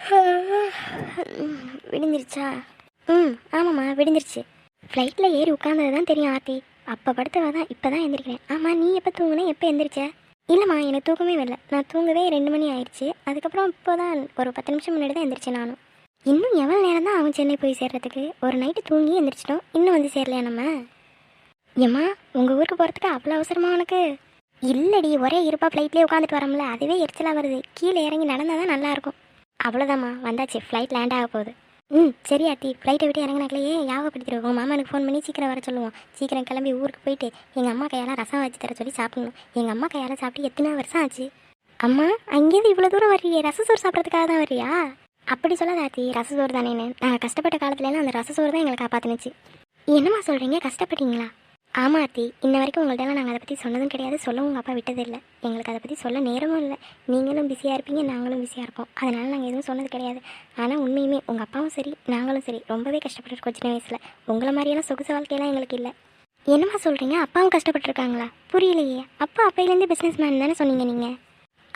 விடிஞ்சிருச்சா? ம் ஆமாம்மா விடிஞ்சிருச்சு. ஃப்ளைட்டில் ஏறி உட்காந்தது தான் தெரியும் ஆத்தி அப்போ படுத்தவ தான் இப்போ தான் எந்திரிக்கிறேன். ஆமாம் நீ எப்போ தூங்குன எப்போ எந்திரிச்ச? இல்லைம்மா எனக்கு தூக்கமே வரல. நான் தூங்கவே ரெண்டு மணி ஆயிடுச்சு. அதுக்கப்புறம் இப்போ தான் ஒரு பத்து நிமிஷம் முன்னாடி தான் எந்திரிச்சேன் நானும். இன்னும் எவ்வளோ நேரம் தான் அவன் சென்னை போய் சேர்றதுக்கு? ஒரு நைட்டு தூங்கி எந்திரிச்சிட்டோம். இன்னும் வந்து சேரலையா நம்ம? ஏம்மா உங்கள் ஊருக்கு போகிறதுக்கு அவ்வளோ அவசரமா உனக்கு? இல்லடி ஒரே இருப்பா ஃப்ளைட்லேயே உட்காந்துட்டு வரோம்ல அதுவே எரிச்சலாக வருது. கீழே இறங்கி நடந்தால் தான் நல்லாயிருக்கும் அவ்வளோதாம்மா வந்தாச்சு. ஃப்ளைட் லேண்ட் ஆக போகுது. ம் சரி ஆத்தி. ஃப்ளைட்டை விட்டு இறங்கினாக்கலையே யாவப்படுத்திடுவோம் உங்கள் எனக்கு ஃபோன் பண்ணி சீக்கிரம் வர சொல்லுவோம். சீக்கிரம் கிளம்பி ஊருக்கு போயிட்டு எங்கள் அம்மா கையால் ரசம் வச்சு தர சொல்லி சாப்பிடணும். எங்கள் அம்மா கையால் சாப்பிட்டு எத்தனை வருஷம் ஆச்சு? அம்மா அங்கேருந்து இவ்வளோ தூரம் வர்றியே. ரச சோறு சாப்பிட்றதுக்காக தான் வர்றியா? அப்படி சொல்லாத ஆத்தி. ரச சோறு தானேன்னு. நாங்கள் கஷ்டப்பட்ட காலத்துலலாம் அந்த ரச சோறு தான் எங்களை காப்பாற்றுனுச்சு என்னம்மா சொல்கிறீங்க கஷ்டப்பட்டீங்களா ஆமாம் ஆத்தி இன்ன வரைக்கும் உங்கள்ட்ட நாங்கள் அதை பற்றி சொன்னதும் கிடையாது. சொல்லவும் உங்கள் அப்பா விட்டதில்லை. எங்களுக்கு அதை பற்றி சொல்ல நேரமும் இல்லை. நீங்களும் பிஸியாக இருப்பீங்க நாங்களும் பிஸியாக இருப்போம். அதனால் நாங்கள் எதுவும் சொன்னது கிடையாது. ஆனால் உண்மையுமே உங்கள் அப்பாவும் சரி நாங்களும் சரி. ரொம்பவே கஷ்டப்பட்டுருக்கோம் சின்ன வயசில். உங்களை மாதிரியெல்லாம் சொகுசு வாழ்க்கையெல்லாம் எங்களுக்கு இல்லை. என்னம்மா சொல்கிறீங்க அப்பாவும் கஷ்டப்பட்டுருக்காங்களா? புரியலையே. அப்பா அப்பையிலேருந்து பிஸ்னஸ் மேன் தானே சொன்னீங்க நீங்கள்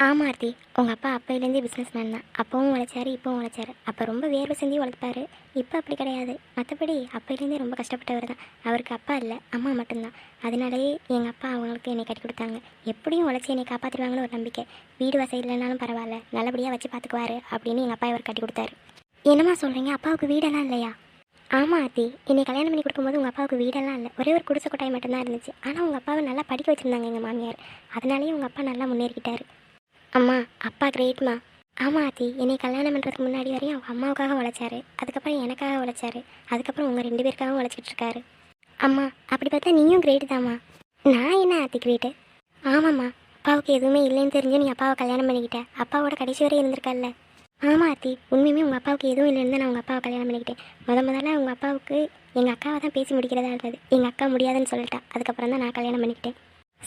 ஆமாம் ஆர்த்தி உங்கள் அப்பா அப்பையிலேருந்தே பிஸ்னஸ் மேன் தான். அப்பவும் உழைச்சாரு இப்போவும் உழைச்சாரு. அப்போ ரொம்ப வேர்வை செஞ்சு உழைப்பாரு. இப்போ அப்படி கிடையாது. மற்றபடி அப்பையிலேருந்தே ரொம்ப கஷ்டப்பட்டவர் தான். அவருக்கு அப்பா இல்லை அம்மா மட்டும்தான். அதனாலேயே எங்கள் அப்பா அவங்களுக்கு என்னை கட்டி கொடுத்தாங்க. எப்படியும் உழைச்சி என்னை காப்பாற்றிடுவாங்கன்னு ஒரு நம்பிக்கை. வீடு வசதி இல்லைனாலும் பரவாயில்ல நல்லபடியாக வச்சு பார்த்துக்குவாரு அப்படின்னு எங்கள் அப்பா இவர் கட்டி கொடுத்தாரு. என்னம்மா சொல்கிறீங்க அப்பாவுக்கு வீடெல்லாம் இல்லையா? ஆமாம் ஆர்த்தி என்னை கல்யாணம் பண்ணி கொடுக்கும்போது உங்கள் அப்பாவுக்கு வீடெல்லாம் இல்லை. ஒரே ஒரு குடிசை கொட்டாய் மட்டும்தான் இருந்துச்சு. ஆனால் உங்கள் அப்பாவை நல்லா படிக்க வச்சுருந்தாங்க எங்கள் மாமியார். அதனாலேயே உங்கள் அப்பா நல்லா முன்னேறிக்கிட்டார். அம்மா அப்பா கிரேட்மா. ஆமாம் ஆத்தி. என்னை கல்யாணம் பண்ணுறதுக்கு முன்னாடி வரையும் அவங்க அம்மாவுக்காக உழைச்சாரு. அதுக்கப்புறம் எனக்காக உழைச்சாரு. அதுக்கப்புறம் உங்கள் ரெண்டு பேருக்காகவும் உழைச்சிட்டு இருக்காரு. அம்மா அப்படி பார்த்தா நீயும் கிரேட் தாம்மா. நான் என்ன ஆத்தி கிரேட்டு? ஆமாம்மா. அப்பாவுக்கு எதுவுமே இல்லைன்னு தெரிஞ்சு நீ அப்பாவை கல்யாணம் பண்ணிக்கிட்ட. அப்பாவோட கடைசி வரை இருந்திருக்கல்ல. ஆமாம் ஆத்தி. உண்மையுமே உங்கள் அப்பாவுக்கு எதுவும் இல்லைன்னு நான் உங்கள் அப்பாவை கல்யாணம் பண்ணிக்கிட்டேன். முத முதல்ல உங்கள் அப்பாவுக்கு எங்கள் அக்காவை தான் பேசி முடிக்கிறதா இருந்தது. எங்கள் அக்கா முடியாதுன்னு சொல்லிட்டா. அதுக்கப்புறம் தான் நான் கல்யாணம் பண்ணிக்கிட்டேன்.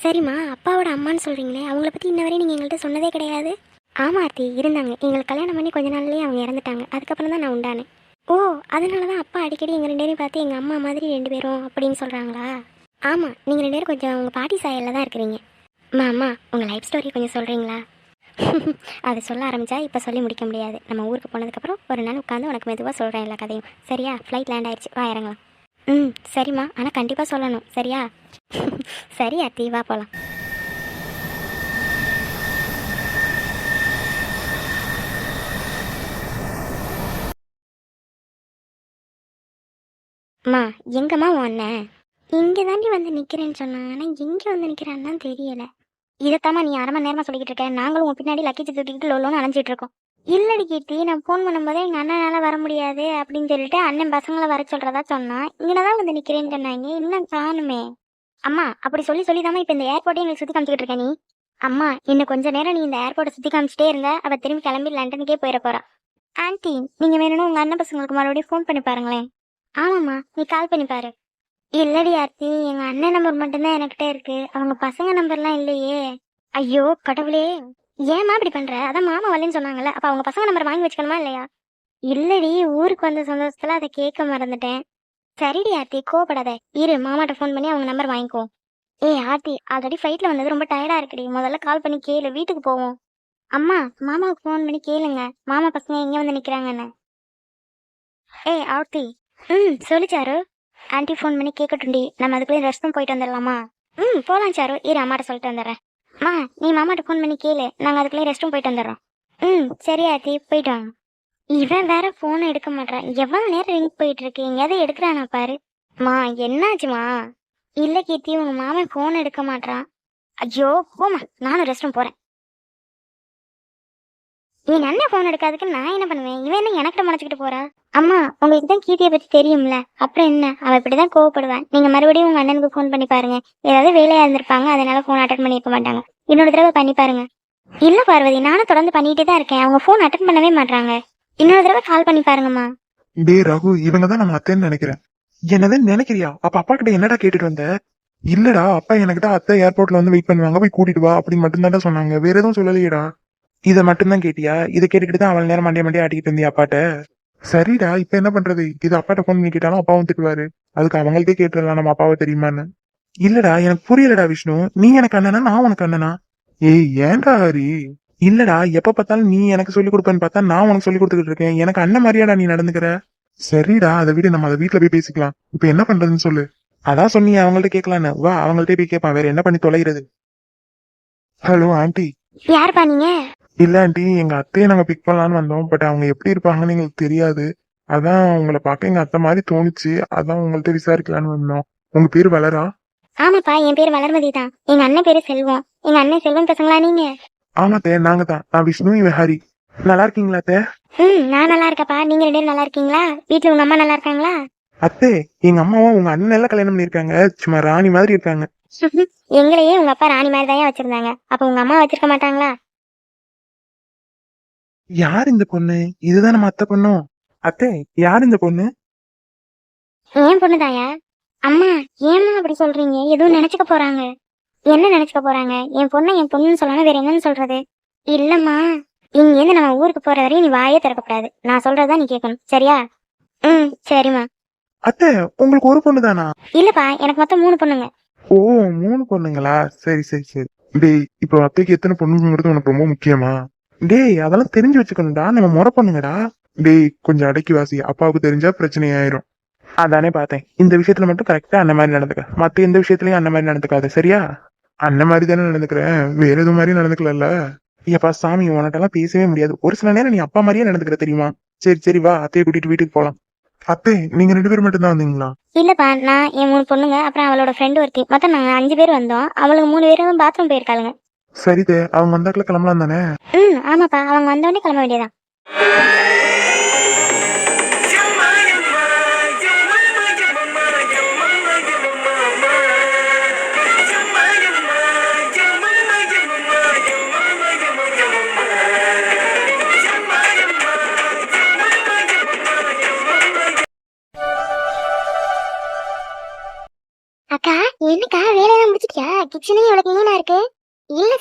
சரிம்மா அப்பாவோட அம்மான்னு சொல்கிறீங்களே அவங்கள பற்றி இன்ன நீங்கள் எங்கள்கிட்ட சொன்னதே கிடையாது? ஆமாம் ஆர்த்தி இருந்தாங்க. எங்களுக்கு கல்யாணம் பண்ணி கொஞ்ச நாள்லேயே அவங்க இறந்துட்டாங்க. அதுக்கப்புறம் தான் நான் உண்டானேன் ஓ அதனால தான் அப்பா அடிக்கடி எங்கள் ரெண்டு பேரையும் பார்த்து எங்கள் அம்மா மாதிரி ரெண்டு பேரும் அப்படின்னு சொல்கிறாங்களா ஆமாம் நீங்கள் ரெண்டு பேரும் கொஞ்சம் உங்கள் பாட்டி சாயலில் தான் இருக்கிறீங்க. அம்மா உங்கள் லைஃப் ஸ்டோரி கொஞ்சம் சொல்கிறீங்களா அதை சொல்ல ஆரம்பித்தா இப்போ சொல்லி முடிக்க முடியாது. நம்ம ஊருக்கு போனதுக்கப்புறம் ஒரு நாள் உட்காந்து உனக்கு மெதுவாக சொல்கிறேன் எல்லா கதையும். சரியா? ஃப்ளைட் லேண்ட் ஆயிடுச்சு. வா இறங்கலாம். ம் சரிம்மா. ஆனால் கண்டிப்பாக சொல்லணும். சரியா? சரி அத்தி வா போகலாம் அம்மா எங்கம்மா உன் இங்கே தாண்டி வந்து நிற்கிறேன்னு சொன்னாங்க ஆனால் எங்கே வந்து நிற்கிறான்னு தான் தெரியலை. இதைத்தாம்மா நீ அரை மணி நேரமாக சொல்லிக்கிட்டு இருக்க. நாங்களும் உன் பின்னாடி லக்கேஜ் தூக்கிட்டு லோலோன்னு அலைஞ்சிட்டு இருக்கோம். இல்லடி கீர்த்தி நான் ஃபோன் பண்ணும்போது எங்கள் அண்ணனால வர முடியாது அப்படின்னு சொல்லிட்டு அண்ணன் பசங்களை வர சொல்கிறதா சொன்னான். இங்கே தான் வந்து நிற்கிறேன்னு சொன்னாங்க. இன்னும் காணுமே. அம்மா அப்படி சொல்லி சொல்லி தாம்மா இப்போ இந்த ஏர்போர்ட்டே எங்களுக்கு சுற்றி காமிச்சிக்கிட்டு இருக்க நீ. அம்மா இன்னும் கொஞ்ச நேரம் நீ இந்த ஏர்போர்ட்டை சுற்றி காமிச்சிட்டே இருந்த அவள் திரும்பி கிளம்பி லண்டனுக்கே போயிட போகிறா ஆன்ட்டி நீங்கள் வேணும்னா உங்கள் அண்ணன் பசங்களுக்கு மறுபடியும் ஃபோன் பண்ணி பாருங்களேன். ஆமாம்மா நீ கால் பண்ணி பாரு. இல்லடி ஆர்த்தி எங்கள் அண்ணன் நம்பர் மட்டும்தான் என்கிட்ட இருக்கு. அவங்க பசங்க நம்பர்லாம் இல்லையே. ஐயோ கடவுளே. ஏமா இப்படி பண்ற? அதான் மாமா வரலன்னு சொன்னாங்கல்ல அப்ப அவங்க பசங்க நம்பர் வாங்கி வச்சுக்கணுமா இல்லையா? இல்லடி ஊருக்கு வந்த சந்தோஷத்துல அதை கேட்க மறந்துட்டேன். சரிடி ஆர்த்தி கோவப்படாத. இரு மாமாட்ட ஃபோன் பண்ணி அவங்க நம்பர் வாங்கிக்கோ. ஏ ஆர்த்தி ஆல்ரெடி ஃப்ளைட்ல வந்தது ரொம்ப டயர்டா இருக்குடி. முதல்ல கால் பண்ணி கேளு வீட்டுக்கு போவோம். அம்மா மாமாவுக்கு ஃபோன் பண்ணி கேளுங்க. மாமா பசங்க எங்க வந்து நிக்கிறாங்கன்னு. ஏய் ஆர்த்தி. ம் சொல்லு சாரு. ஆன்ட்டி ஃபோன் பண்ணி கேட்கட்டும்டி. நம்ம அதுக்குள்ளே ரெஸ்ட் ரூம் போயிட்டு வந்துடலாமா ம் போகலாம் சாரு. இரு அம்மாட்ட சொல்லிட்டு வந்துடுறேன். அம்மா நீ மாமாட்ட ஃபோன் பண்ணி கேளு. நாங்கள் அதுக்குள்ளே ரெஸ்ட் ரூம் போயிட்டு வந்துடுறோம். ம் சரி ஆத்தி போயிட்டு வாங்க. இவன் வேற ஃபோனை எடுக்க மாட்டான் எவ்வளோ நேரம் ரிங் போயிட்டு இருக்கு? எங்கேயாவது எடுக்கிறானா பாரு. மா என்னாச்சுமா? இல்லை கீர்த்தி உங்க மாமன் ஃபோன் எடுக்க மாட்டான் ஐயோ போமா நானும் ரெஸ்ட் ரூம் போகிறேன் என் அண்ணன் ஃபோன் எடுக்காதுக்கு நான் என்ன பண்ணுவேன்? இவன் என்ன எனக்கிட்ட முறைச்சிக்கிட்டு போறா? அம்மா உங்களுக்கு தான் கீர்த்தியை பத்தி தெரியும்ல. அப்புறம் என்ன? அவ இப்படிதான் கோவப்படுவேன் நீங்க மறுபடியும் உங்க அண்ணனுக்கு ஃபோன் பண்ணி பாருங்க. ஏதாவது வேலையா இருந்திருப்பாங்க அதனால ஃபோன் அட்டன் பண்ணியிருக்க மாட்டாங்க. இன்னொரு தடவை பண்ணி பாருங்க. இல்ல பார்வதி நானும் தொடர்ந்து பண்ணிட்டே தான் இருக்கேன். அவங்க ஃபோன் அட்டன் பண்ணவே மாட்டாங்க இன்னொரு தடவை கால் பண்ணி பாருங்கம்மா. டே ரகு இவங்க தான் நம்ம அத்தைன்னு நினைக்கிறேன். என்னதான் நினைக்கிறியா? அப்ப அப்பா கிட்ட என்னடா கேட்டுட்டு வந்த? இல்லடா அப்பா எனக்கிட்ட அத்தை ஏர்போர்ட்ல வந்து வெயிட் பண்ணுவாங்க. போய் கூட்டிட்டு வா அப்படின்னு மட்டும் சொன்னாங்க. வேற எதுவும் சொல்லலையடா. இதை மட்டும்தான் கேட்டியா? இதை கேட்டுக்கிட்டு தான் அவள் நேரம் மண்டிய மண்டிய ஆட்டிக்கிட்டு இருந்தியா அப்பாட்ட? சரிடா இப்ப என்ன பண்றது? இது அப்பாட்ட போன் பண்ணி கேட்டாலும் அப்பாவும் திட்டுவாரு. அதுக்கு அவங்கள்ட்டே கேட்டுடலாம் நம்ம அப்பாவை தெரியுமான்னு. இல்லடா எனக்கு புரியலடா விஷ்ணு. நீ எனக்கு அண்ணனா நான் உனக்கு அண்ணனா? ஏய் ஏன்டா ஹரி? இல்லடா எப்ப பார்த்தாலும் நீ எனக்கு சொல்லி கொடுப்பேன்னு பார்த்தா நான் உனக்கு சொல்லி கொடுத்துக்கிட்டு இருக்கேன். எனக்கு அண்ணன் மாதிரியாடா நீ நடந்துக்கிற? சரிடா அதை விட நம்ம அதை வீட்ல போய் பேசிக்கலாம். இப்ப என்ன பண்றதுன்னு சொல்லு. அதான் சொன்னீங்க அவங்கள்ட்ட கேட்கலான்னு. வா அவங்கள்ட்ட போய் கேட்பான். வேற என்ன பண்ணி தொலைகிறது? Hello aunty. யாருப்பா நீங்க? இல்ல ஆண்டி எங்க அத்தையை நாங்க பிக் பண்ணலாம்னு வந்தோம். பட் அவங்க எப்படி இருப்பாங்கன்னு எங்களுக்கு தெரியாது. அதான் உங்களை பார்க்க எங்க அத்தை மாதிரி தோணுச்சு. அதான் உங்கள்ட்ட விசாரிக்கலாம்னு வந்தோம். உங்க பேர் வளரா? ஆமாப்பா என் பேர் வளர்மதி தான். எங்க அண்ணன் பேரு செல்வம். எங்க அண்ணன் செல்வம் பசங்களா நீங்க? ஆமா தே நாங்க தான். நான் விஷ்ணு இவன் ஹரி. நல்லா இருக்கீங்களா தே? ம் நான் நல்லா இருக்கேன்ப்பா. நீங்க ரெண்டு பேரும் நல்லா இருக்கீங்களா? வீட்ல உங்க அம்மா நல்லா இருக்காங்களா? அத்தே எங்க அம்மாவும் உங்க அண்ணன் எல்லாம் கல்யாணம் பண்ணிருக்காங்க சும்மா ராணி மாதிரி இருக்காங்க. எங்களையே உங்க அப்பா ராணி மாதிரி தான் வச்சிருந்தாங்க. அப்ப உங்க அம்மா வச்சிருக்க மாட்டாங்களா? யார் இந்த பொண்ணு? இதுதான் நம்ம அத்தை பொண்ணும் அத்தை யார் இந்த பொண்ணு? ஏன் பொண்ணுதாயா அம்மா ஏம்மா அப்படி சொல்றீங்க? எதுவும் நினைச்சுக்க போறாங்க. என்ன நினைச்சுக்க போறாங்க? என் பொண்ணை என் பொண்ணுன்னு சொல்லணும் வேற என்னன்னு சொல்றது? இல்லம்மா இங்க இருந்து நம்ம ஊருக்கு போற வரையும் நீ வாயே திறக்கக்கூடாது நான் சொல்றதா நீ கேட்கணும். சரியா? ம் சரிம்மா. அத்தை உங்களுக்கு ஒரு பொண்ணு தானா? இல்லப்பா எனக்கு மொத்தம் மூணு பொண்ணுங்க. ஓ மூணு பொண்ணுங்களா? சரி சரி சரி. டேய் இப்போ அத்தைக்கு எத்தனை பொண்ணுங்கிறது உனக்கு ரொம்ப முக்கியமா? டேய் அதெல்லாம் தெரிஞ்சு வச்சுக்கணும்டா. நம்ம முறை பண்ணுங்கடா. டேய் கொஞ்சம் அடக்கி வாசி. அப்பாவுக்கு தெரிஞ்சா பிரச்சனை ஆயிரும். அதானே பார்த்தேன். இந்த விஷயத்துல மட்டும் கரெக்டா அந்த மாதிரி நடந்துக்க. மத்த எந்த விஷயத்துலயும் அந்த மாதிரி நடந்துக்காத சரியா? அந்த மாதிரி தானே நடந்துக்கிறேன் வேற எதுவும் மாதிரி நடந்துக்கல ஐயப்பா சாமி உனட்டெல்லாம் பேசவே முடியாது. ஒரு சில நேரம் நீ அப்பா மாதிரியே நடந்துக்கிற தெரியுமா? சரி சரி வா. அத்தையை கூட்டிட்டு வீட்டுக்கு போலாம். அத்தை நீங்க ரெண்டு பேரும் மட்டும் தான் வந்தீங்களா? இல்லப்பா நான் என் மூணு பொண்ணுங்க அப்புறம் அவளோட ஃப்ரெண்டு ஒருத்தி. மொத்தம் நாங்க அஞ்சு பேர் வந்தோம். அவளுக்கு மூணு பேரும் பாத்ரூம் போயிருக்காளுங்க. சரிதே அவங்க வந்தாக்குள்ள கிளம்பலாம் தானே ம் ஆமாப்பா அவங்க வந்தோடனே கிளம்ப வேண்டியதான்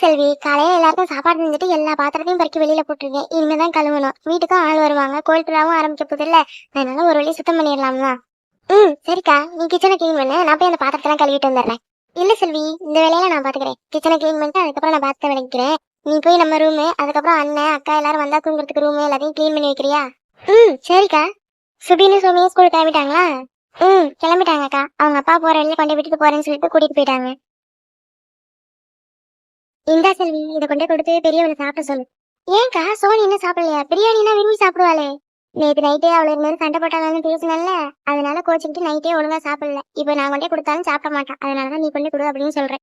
செல்வி காலையில எல்லாருக்கும் சாப்பாடு செஞ்சுட்டு எல்லா பாத்திரத்தையும் பறிக்க வெளியில போட்டிருக்கேன். இனிமேதான் கழுவணும். வீட்டுக்கும் ஆள் வருவாங்க. கோயில் திருவிழாவும் ஆரம்பிக்க போதில்ல அதனால ஒரு வழி சுத்தம் பண்ணிடலாம்? தான் ம் சரிக்கா. நீ கிச்சனை க்ளீன் பண்ணு. நான் போய் அந்த பாத்திரத்தெல்லாம் கழுவிட்டு வந்துடுறேன். இல்ல செல்வி இந்த வேலையில நான் பாத்துக்கிறேன். கிச்சனை க்ளீன் பண்ணிட்டு அதுக்கப்புறம் நான் பாத்திரம் விளக்கிறேன் நீ போய் நம்ம ரூமு அதுக்கப்புறம் அண்ணன் அக்கா எல்லாரும் வந்தா தூங்குறதுக்கு ரூமு எல்லாத்தையும் க்ளீன் பண்ணி வைக்கிறியா? ம் சரிக்கா. சுபின்னு சுவாமியும் ஸ்கூலுக்கு கிளம்பிட்டாங்களா? ம் கிளம்பிட்டாங்கக்கா. அவங்க அப்பா போற வழியில கொண்டு விட்டுட்டு போறேன்னு சொல்லிட்டு கூட்டிட்டு போயிட்டாங்க. இந்தா செல்வி இதை கொண்டே கொடுத்து பெரியவனை சாப்பிட சொல்லு. ஏன்க்கா சோனி என்ன சாப்பிடலையா? பிரியாணினா விரும்பி சாப்பிடுவாளே. நேத்து நைட்டே அவளை இருந்து சண்டை போட்டாங்கன்னு பேசினல்ல அதனால கோச்சிக்கிட்டு நைட்டே ஒழுங்கா சாப்பிடல. இப்போ நான் கொண்டே கொடுத்தாலும் சாப்பிட மாட்டான். அதனாலதான் நீ கொண்டு கொடு அப்படின்னு சொல்றேன்.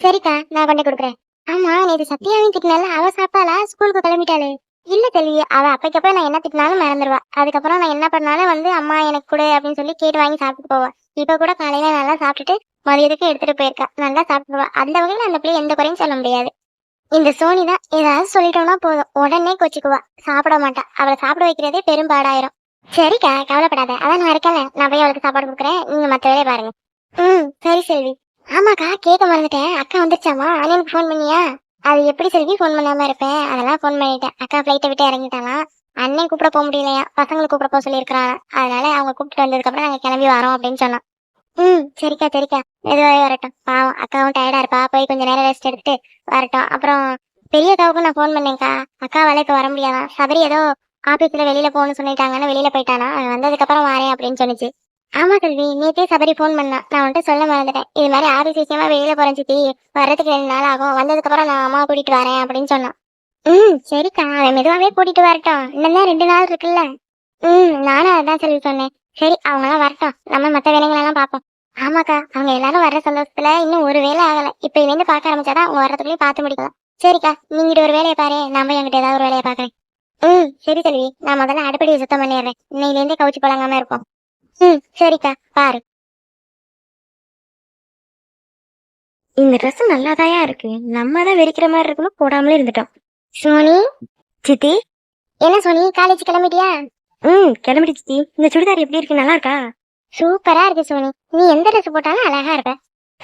சரிக்கா நான் கொண்டே கொடுக்குறேன். ஆமா நேத்து சத்யாவையும் திட்டினால அவ சாப்பிட்டாளா? ஸ்கூலுக்கு கிளம்பிட்டாளே. இல்ல செல்வி அவ அப்பைக்கப்ப நான் என்ன திட்டினாலும் மறந்துடுவா அதுக்கப்புறம் நான் என்ன பண்ணாலும் வந்து அம்மா எனக்கு கொடு அப்படின்னு சொல்லி கேட்டு வாங்கி சாப்பிட்டு போவா. இப்ப கூட காலையில நல்லா சாப்பிட்டுட்டு மதியத்துக்கு எடுத்துட்டு போயிருக்கா. நல்லா சாப்பிடுவா. அந்த வகையில அந்த பிள்ளை எந்த குறையும் சொல்ல முடியாது. இந்த சோனி தான் ஏதாவது சொல்லிட்டோம்னா போதும். உடனே கொச்சிக்குவா. சாப்பிட மாட்டா. அவளை சாப்பிட வைக்கிறதே பெரும்பாடாயிரும் சரிக்கா கவலைப்படாத. அதான் நான் இருக்கல நான் போய் அவளுக்கு சாப்பாடு கொடுக்குறேன். நீங்க மத்த வேலையை பாருங்க. ம் சரி செல்வி. ஆமாக்கா கேட்க மறந்துட்டேன். அக்கா வந்துருச்சாமா? அண்ணனுக்கு ஃபோன் பண்ணியா? அது எப்படி செல்வி? ஃபோன் பண்ணாம இருப்பேன். அதெல்லாம் ஃபோன் பண்ணிட்டேன். அக்கா ஃப்ளைட்டை விட்டு இறங்கிட்டாலாம் அண்ணன் கூப்பிட போக முடியலையா? பசங்களை கூப்பிட போக சொல்லியிருக்கிறாங்க. அதனால அவங்க கூப்பிட்டு வந்ததுக்கப்புறம் நாங்கள் கிளம்பி வரோம் அப்படின்னு சொன்னான் ம் சரிக்கா சரிக்கா. மெதுவாகவே வரட்டும். பாவம் அக்காவும் டயர்டா இருப்பா. போய் கொஞ்ச நேரம் ரெஸ்ட் எடுத்துட்டு வரட்டும். அப்புறம் பெரிய அக்காவுக்கும் நான் ஃபோன் பண்ணேன்க்கா. அக்கா இப்ப வர முடியாதான் சபரி ஏதோ ஆஃபீஸில் வெளியில போகணும்னு சொல்லிட்டாங்கன்னு வெளியில போயிட்டானா? அவன் வந்ததுக்கப்புறம் வரேன் அப்படின்னு சொன்னிச்சு. ஆமா கல்வி நேற்றே சபரி ஃபோன் பண்ணா. நான் வந்துட்டு சொல்ல மறந்துட்டேன். இது மாதிரி ஆஃபீஸ் விஷயமா வெளியில போகிறேன் சித்தி. வர்றதுக்கு ரெண்டு நாள் ஆகும். வந்ததுக்கப்புறம் நான் அம்மா கூட்டிட்டு வரேன் அப்படின்னு சொன்னான். ம் சரிக்கா அவன் மெதுவாகவே கூட்டிட்டு வரட்டும். இன்னும் ரெண்டு நாள் இருக்குல்ல. ம் நானும் அதான் சொல்லி சொன்னேன். சரி அவங்க எல்லாம் வரட்டும். நம்ம மத்த வேலைங்களெல்லாம் பார்ப்போம். ஆமாக்கா அவங்க எல்லாரும் வர்ற சந்தோஷத்துல இன்னும் ஒரு வேலை ஆகல. இப்ப இருந்து பார்க்க ஆரம்பிச்சாதான் அவங்க வரதுக்குள்ளே பார்த்து முடிக்கலாம். சரிக்கா நீங்கிட்ட ஒரு வேலையை பாரு. நம்ம என்கிட்ட ஏதாவது ஒரு வேலையை பாக்குறேன் ம் சரி செல்வி. நான் முதல்ல அடுப்படியை சுத்தம் பண்ணிடுறேன். இன்னையிலேருந்தே கவுச்சு பழங்காம இருப்போம். ம் சரிக்கா பாரு. இந்த ட்ரெஸ் நல்லாதாயா இருக்கு. நம்ம தான் வெறிக்கிற மாதிரி இருக்கணும் போடாமலே இருந்துட்டோம். சோனி சித்தி. என்ன சோனி காலேஜ் கிளம்பிட்டியா? ம் கிளம்பிட்டு சித்தி. இந்த சுடிதார் எப்படி இருக்கு? நல்லா இருக்கா? சூப்பரா இருக்கு சோனி. நீ எந்த ட்ரெஸ் போட்டாலும் அழகா இருப்ப.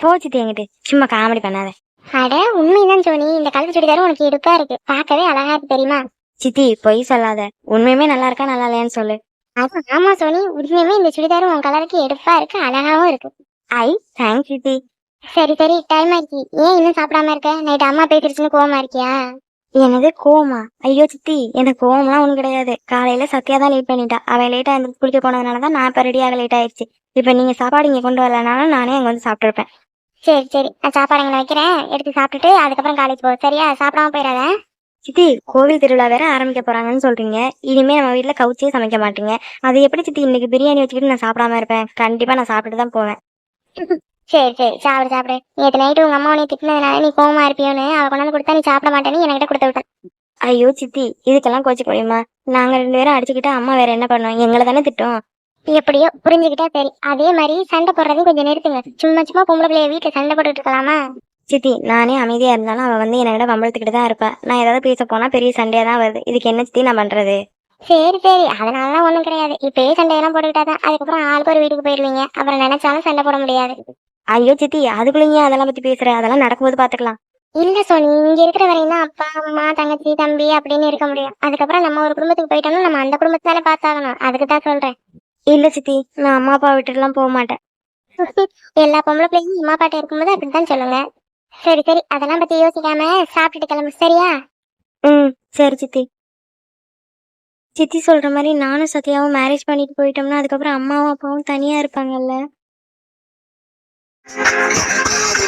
போ சித்தி எங்கிட்டு சும்மா காமெடி பண்ணாத. அட உண்மைதான் சோனி. இந்த கலர் சுடிதாரும் உனக்கு எடுப்பா இருக்கு. பார்க்கவே அழகா இருக்கு தெரியுமா? சித்தி பொய் சொல்லாத. உண்மையுமே நல்லா இருக்கா நல்லா இல்லையான்னு சொல்லு. அது ஆமா சோனி. உண்மையுமே இந்த சுடிதாரும் உன் கலருக்கு எடுப்பா இருக்கு அழகாவும் இருக்கு. ஐ தேங்க்ஸ் சித்தி. சரி சரி டைம் ஆயிடுச்சு. ஏன் இன்னும் சாப்பிடாம இருக்க? நைட் அம்மா பேசிருச்சுன்னு கோவமா இருக்கியா? எனது கோவமா? ஐயோ சித்தி எனக்கு கோவம்லாம் ஒன்றும் கிடையாது. காலையில சத்யா தான் லேட் பண்ணிட்டா. அவன் லேட்டா இருந்து குளிக்க போனதுனால தான் நான் இப்போ ரெடியாக லேட் ஆயிடுச்சு. இப்போ நீங்க சாப்பாடு இங்க கொண்டு வரலனாலும் நானே அங்க வந்து சாப்பிட்டுருப்பேன். சரி சரி. நான் சாப்பாடு இங்கே வைக்கிறேன். எடுத்து சாப்பிட்டுட்டு அதுக்கப்புறம் காலேஜ் போ. சரியா? சாப்பிடாம போயிடாத. சித்தி கோவில் திருவிழா வேற ஆரம்பிக்க போறாங்கன்னு சொல்றீங்க. இனிமே நம்ம வீட்ல கவுச்சே சமைக்க மாட்டீங்க. அது எப்படி சித்தி இன்னைக்கு பிரியாணி வச்சுக்கிட்டு நான் சாப்பிடாம இருப்பேன்? கண்டிப்பா நான் சாப்பிட்டுட்டு தான் போவேன். சரி சரி சாப்பிடு சாப்பிடு. நேற்று நைட்டு உங்க அம்மா உன்னை திட்டினதுனால நீ கோவமா இருப்பியோன்னு அவ கொண்டாந்து கொடுத்தா நீ சாப்பிட மாட்டேன்னு என்கிட்ட கொடுத்து விட்டேன் ஐயோ சித்தி இதுக்கெல்லாம் கோச்சிக்க முடியுமா நாங்க ரெண்டு பேரும் அடிச்சுக்கிட்டா அம்மா வேற என்ன பண்ணோம்? எங்களை தானே திட்டம். எப்படியோ புரிஞ்சுக்கிட்டா சரி. அதே மாதிரி சண்டை போடுறதையும் கொஞ்சம் நிறுத்துங்க. சும்மா சும்மா பொம்பளை பிள்ளைய வீட்டுல சண்டை போட்டுட்டு இருக்கலாமா? சித்தி நானே அமைதியா இருந்தாலும் அவ வந்து என்கிட்ட வம்பளத்துக்கிட்டு தான் இருப்பா. நான் ஏதாவது பேச போனா பெரிய சண்டையா தான் வருது. இதுக்கு என்ன சித்தி நான் பண்றது? சரி சரி. அதனாலலாம் ஒண்ணும் கிடையாது. இப்பயே சண்டையெல்லாம் போட்டுக்கிட்டாதான் அதுக்கப்புறம் ஆளுக்கு ஒரு வீட்டுக்கு போயிருவீங்க அப்புறம் நினைச்சாலும் சண்டை போட முடியாது. ஐயோ சித்தி அதுக்குள்ளேங்க அதெல்லாம் பத்தி பேசுற? அதெல்லாம் நடக்கும்போது பாத்துக்கலாம். இல்ல சோனி இங்க இருக்கிற வரையும் தான் அப்பா அம்மா தங்கச்சி தம்பி அப்படின்னு இருக்க முடியும். அதுக்கப்புறம் நம்ம ஒரு குடும்பத்துக்கு போயிட்டோம்னா நம்ம அந்த குடும்பத்தால பார்த்தாகணும். அதுக்கு தான் சொல்றேன். இல்ல சித்தி நான் அம்மா அப்பா விட்டுட்டுலாம் போக மாட்டேன். எல்லா பொம்பளை பிள்ளையும் அம்மா அப்பாட்ட இருக்கும்போது அப்படித்தான் சொல்லுங்க. சரி சரி அதெல்லாம் பத்தி யோசிக்காம சாப்பிட்டுட்டு கிளம்பு சரியா? ம் சரி சித்தி. சித்தி சொல்ற மாதிரி நானும் சத்யாவும் மேரேஜ் பண்ணிட்டு போயிட்டோம்னா அதுக்கப்புறம் அம்மாவும் அப்பாவும் தனியா இருப்பாங்கல்ல. Não quero.